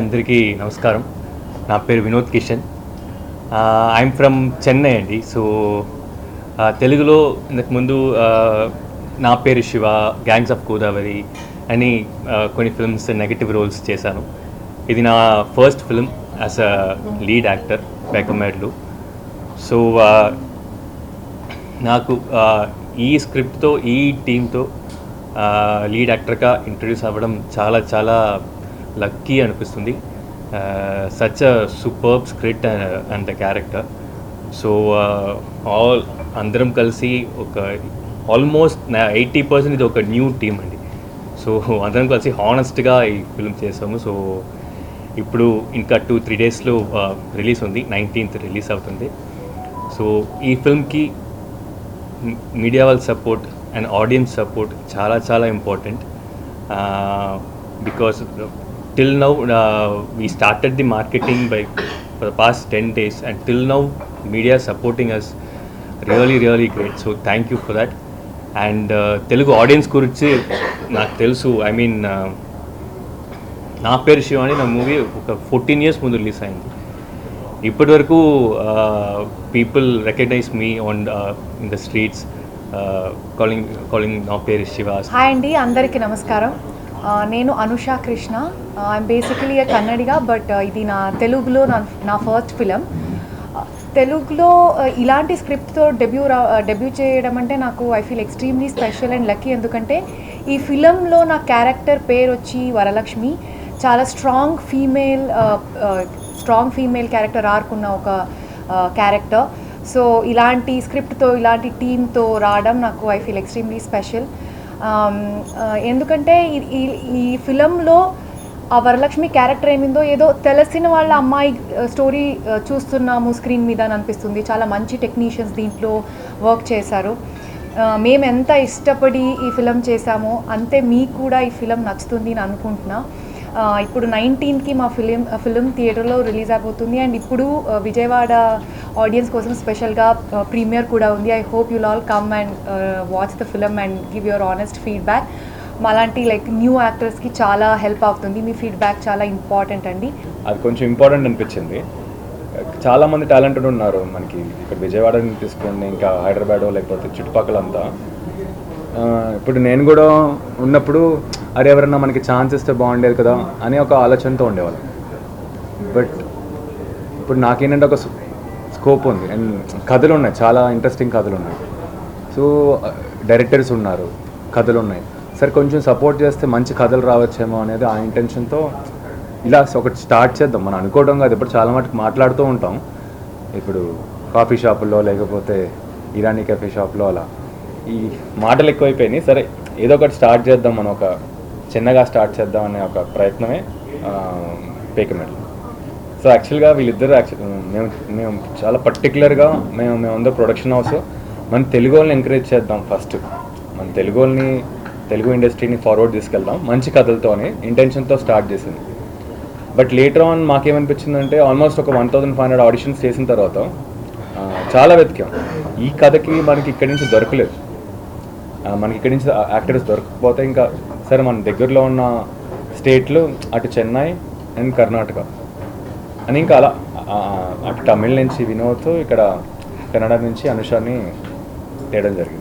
అందరికీ నమస్కారం. నా పేరు వినోద్ కిషన్. ఐఎమ్ ఫ్రమ్ చెన్నై అండి. సో తెలుగులో ఇంతకుముందు నా పేరు శివ గ్యాంగ్స్ ఆఫ్ గోదావరి అని కొన్ని ఫిల్మ్స్ నెగటివ్ రోల్స్ చేశాను. ఇది నా first film as a lead actor బెకమేడ్లు so నాకు ఈ స్క్రిప్ట్తో ఈ టీంతో లీడ్ యాక్టర్గా ఇంట్రడ్యూస్ అవ్వడం చాలా చాలా లక్కీ అనిపిస్తుంది. Such a superb script and the character so all అందరం కలిసి ఒక ఆల్మోస్ట్ నా ఎయిటీ పర్సెంట్ ఇది ఒక న్యూ టీమ్ అండి. సో అందరం కలిసి హానెస్ట్గా ఈ ఫిల్మ్ చేసాము. సో ఇప్పుడు ఇంకా టూ త్రీ డేస్లో రిలీజ్ ఉంది. నైన్టీన్త్ రిలీజ్ అవుతుంది. సో ఈ ఫిల్మ్కి మీడియా వాళ్ళ సపోర్ట్ అండ్ ఆడియన్స్ సపోర్ట్ చాలా చాలా important because till now we started the marketing by for the past ten days and till now media supporting us really really great so thank you for that and Telugu audience గురించి నాకు తెలుసు I mean నా పేరు శివ అని నా movie ఒక fourteen years ముందు release అయింది ఇప్పటి వరకు people recognise me on in the streets calling calling నా పేరు శివ హాయ్ అండి అందరికీ నమస్కారం నేను Anusha Krishna. I'm basically Kannadiga but ఇది నా తెలుగులో నా నా ఫస్ట్ ఫిలం తెలుగులో ఇలాంటి స్క్రిప్ట్తో డెబ్యూ రా డెబ్యూ చేయడం అంటే నాకు I feel extremely special and lucky ఎందుకంటే ఈ ఫిలంలో నా క్యారెక్టర్ పేరు వచ్చి వరలక్ష్మి. చాలా strong female strong female character ఆర్కున్న ఒక క్యారెక్టర్ సో ఇలాంటి స్క్రిప్ట్తో ఇలాంటి టీమ్తో రావడం నాకు ఐ ఫీల్ ఎక్స్ట్రీమ్లీ స్పెషల్ ఎందుకంటే ఈ- ఈ- ఫిలంలో ఆ వరలక్ష్మి క్యారెక్టర్ ఏమిందో ఏదో తెలిసిన వాళ్ళ అమ్మాయి స్టోరీ చూస్తున్నాము స్క్రీన్ మీద అని అనిపిస్తుంది. చాలా మంచి టెక్నీషియన్స్ దీంట్లో వర్క్ చేశారు. మేము ఎంత ఇష్టపడి ఈ ఫిలం చేశామో అంతే మీకు కూడా ఈ ఫిలం నచ్చుతుంది అని అనుకుంటున్నా. ఇప్పుడు నైన్టీన్త్కి మా ఫిలిం ఫిలిం థియేటర్లో రిలీజ్ అయిపోతుంది అండ్ ఇప్పుడు విజయవాడ ఆడియన్స్ కోసం స్పెషల్గా ప్రీమియర్ కూడా ఉంది. I hope you'll all come and watch the film and give your honest feedback మాలాంటి లైక్ న్యూ యాక్టర్స్కి చాలా హెల్ప్ అవుతుంది. మీ ఫీడ్బ్యాక్ చాలా ఇంపార్టెంట్ అండి. అది కొంచెం ఇంపార్టెంట్ అనిపించింది. చాలా మంది టాలెంటెడ్ ఉన్నారు మనకి. ఇక్కడ విజయవాడ తీసుకోండి ఇంకా హైదరాబాద్ లేకపోతే చుట్టుపక్కల అంతా ఇప్పుడు నేను కూడా ఉన్నప్పుడు అరే ఎవరన్నా మనకి ఛాన్స్ ఇస్తే బాగుండేది కదా అని ఒక ఆలోచనతో ఉండేవాళ్ళం. బట్ ఇప్పుడు నాకేంటంటే ఒక స్కోప్ ఉంది. అండ్ కథలు ఉన్నాయి చాలా ఇంట్రెస్టింగ్ కథలు ఉన్నాయి సో డైరెక్టర్స్ ఉన్నారు. కథలు ఉన్నాయి సరే కొంచెం సపోర్ట్ చేస్తే మంచి కథలు రావచ్చేమో అనేది ఆ ఇంటెన్షన్తో ఇలా ఒకటి స్టార్ట్ చేద్దాం. మనం అనుకోవడం కాదు. ఇప్పుడు చాలా మటుకు మాట్లాడుతూ ఉంటాం. ఇప్పుడు కాఫీ షాపుల్లో లేకపోతే ఇరానీ కాఫీ షాప్లో అలా. ఈ మాటలు ఎక్కువైపోయినాయి. సరే ఏదో ఒకటి స్టార్ట్ చేద్దాం మనం ఒక చిన్నగా స్టార్ట్ చేద్దాం అనే ఒక ప్రయత్నమే పేకమెట్లు సో యాక్చువల్గా వీళ్ళిద్దరు యాక్చువల్ మేము మేము చాలా పర్టికులర్గా మేము మేమందరూ ప్రొడక్షన్ హౌస్. మన తెలుగు వాళ్ళని ఎంకరేజ్ చేద్దాం ఫస్ట్. మన తెలుగు వాళ్ళని తెలుగు ఇండస్ట్రీని ఫార్వర్డ్ తీసుకెళ్దాం. మంచి కథలతోనే ఇంటెన్షన్తో స్టార్ట్ చేసింది. బట్ లేటర్ ఆన్ మాకేమనిపించిందంటే ఆల్మోస్ట్ ఒక one thousand five hundred auditions చేసిన తర్వాత చాలా వెతికాం. ఈ కథకి మనకి ఇక్కడి నుంచి దొరకలేదు. మనకి ఇక్కడి నుంచి యాక్టర్స్ దొరకకపోతే ఇంకా సరే మన దగ్గరలో ఉన్న స్టేట్లు అటు చెన్నై అండ్ కర్ణాటక. అని ఇంకా అలా అటు తమిళ్ నుంచి వినోద్ ఇక్కడ కన్నడ నుంచి అనుషాని తేయడం జరిగింది.